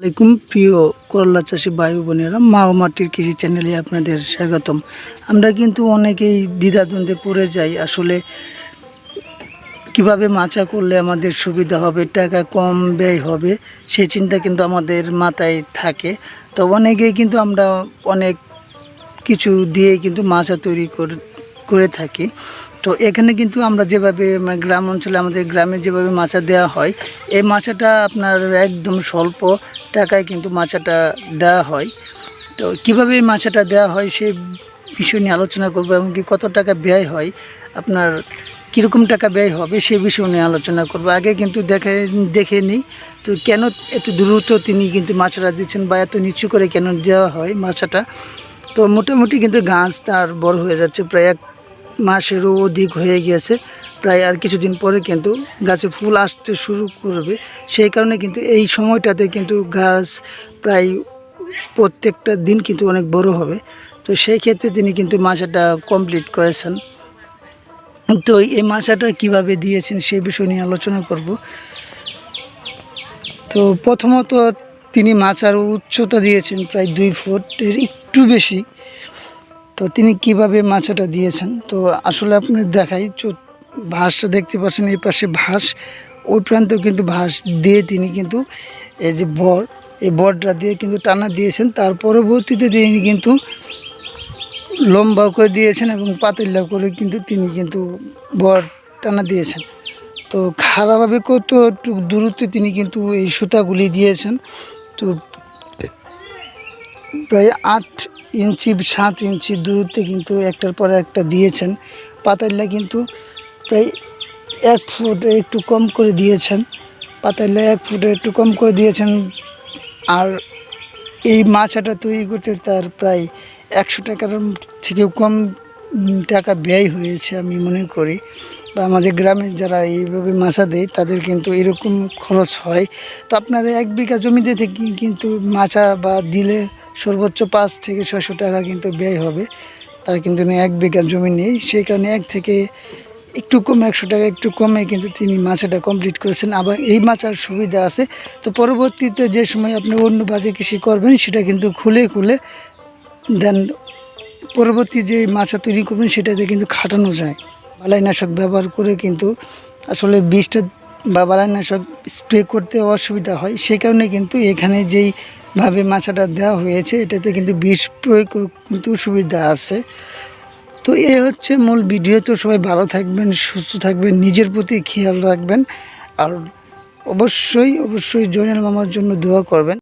আলাইকুম প্রিয় করলা চাষি ও বোনেরা মা ও মাটির কৃষি চ্যানেলে আপনাদের স্বাগতম। আমরা কিন্তু অনেকেই দ্বিধাদ্বন্দ্বে পড়ে যাই, আসলে কীভাবে মাচা করলে আমাদের সুবিধা হবে, টাকা কম ব্যয় হবে সেই চিন্তা কিন্তু আমাদের মাথায় থাকে। তো অনেকেই কিন্তু আমরা অনেক কিছু দিয়ে কিন্তু মাচা তৈরি করে থাকি। তো এখানে কিন্তু আমরা যেভাবে মানে গ্রাম অঞ্চলে আমাদের গ্রামে যেভাবে মাছা দেওয়া হয়, এই মাছাটা আপনার একদম স্বল্প টাকায় কিন্তু মাছাটা দেওয়া হয়। তো কীভাবে এই মাছাটা দেওয়া হয় সেই বিষয় নিয়ে আলোচনা করব এমনকি কত টাকা ব্যয় হয়, আপনার কীরকম টাকা ব্যয় হবে সে বিষয় নিয়ে আলোচনা করব। আগে কিন্তু দেখে দেখে নিই, তো কেন এত দ্রুত তিনি কিন্তু মাছটা দিচ্ছেন বা এত নিচু করে কেন দেওয়া হয় মাছাটা? তো মোটামুটি কিন্তু গাছ তার বড় হয়ে যাচ্ছে প্রায় এক মাসেরও অধিক হয়ে গিয়েছে। প্রায় আর কিছুদিন পরে কিন্তু গাছে ফুল আসতে শুরু করবে। সেই কারণে কিন্তু এই সময়টাতে কিন্তু গাছ প্রায় প্রত্যেকটা দিন কিন্তু অনেক বড় হবে। তো সেই ক্ষেত্রে তিনি কিন্তু মাসাটা কমপ্লিট করেছেন। তো এই মাসাটা কীভাবে দিয়েছেন সেই বিষয় নিয়ে আলোচনা করব। তো প্রথমত তিনি মাছার উচ্চতা দিয়েছেন প্রায় দুই ফুটের একটু বেশি। তো তিনি কীভাবে মাছাটা দিয়েছেন? তো আসলে আপনি দেখাই ভাঁজটা দেখতে পাচ্ছেন এই পাশে ভাঁজ। ওই প্রান্তেও কিন্তু ভাঁজ দিয়ে তিনি কিন্তু এই যে বর, এই বরটা দিয়ে কিন্তু টানা দিয়েছেন। তার পরবর্তীতে তিনি কিন্তু লম্বা করে দিয়েছেন এবং পাতিল্লা করে কিন্তু তিনি কিন্তু বর টানা দিয়েছেন। তো খারাপভাবে কত দূরত্বে তিনি কিন্তু এই সুতাগুলি দিয়েছেন। তো প্রায় আট ইঞ্চি, সাত ইঞ্চি দূরত্বে কিন্তু একটার পর একটা দিয়েছেন। পাতাল্লা কিন্তু প্রায় এক ফুট একটু কম করে দিয়েছেন। পাতাল্লা এক ফুট একটু কম করে দিয়েছেন। আর এই মাছটা তৈরি করতে তার প্রায় একশো টাকার থেকেও কম টাকা ব্যয় হয়েছে আমি মনে করি। বা আমাদের গ্রামে যারা এইভাবে মাছা দেয়, তাদের কিন্তু এরকম খরচ হয়। তো আপনারা এক বিঘা জমিতে থেকে কিন্তু মাছা বা দিলে সর্বোচ্চ পাঁচ থেকে ছশো টাকা কিন্তু ব্যয় হবে। তার কিন্তু এক বিঘা জমি নেই। সেই কারণে এক থেকে একটু কম একশো টাকা, একটু কমে কিন্তু তিনি মাছাটা কমপ্লিট করেছেন। আবার এই মাছার সুবিধা আছে। তো পরবর্তীতে যে সময় আপনি অন্য বাজে কৃষি করবেন, সেটা কিন্তু খুলে খুলে দেন। পরবর্তী যে মাছা তৈরি করবেন, সেটাতে কিন্তু খাটানো যায়। বালাইনাশক ব্যবহার করে কিন্তু আসলে বিষটা বা সব স্প্রে করতে অসুবিধা হয়, সে কারণে কিন্তু এখানে যেইভাবে মাছাটা দেওয়া হয়েছে, এটাতে কিন্তু বিষ প্রয়োগ কিন্তু সুবিধা আছে। তো এ হচ্ছে মূল ভিডিও, তো সবাই ভালো থাকবেন, সুস্থ থাকবেন, নিজের প্রতি খেয়াল রাখবেন, আর অবশ্যই অবশ্যই জয়নাল মামার জন্য দোয়া করবেন।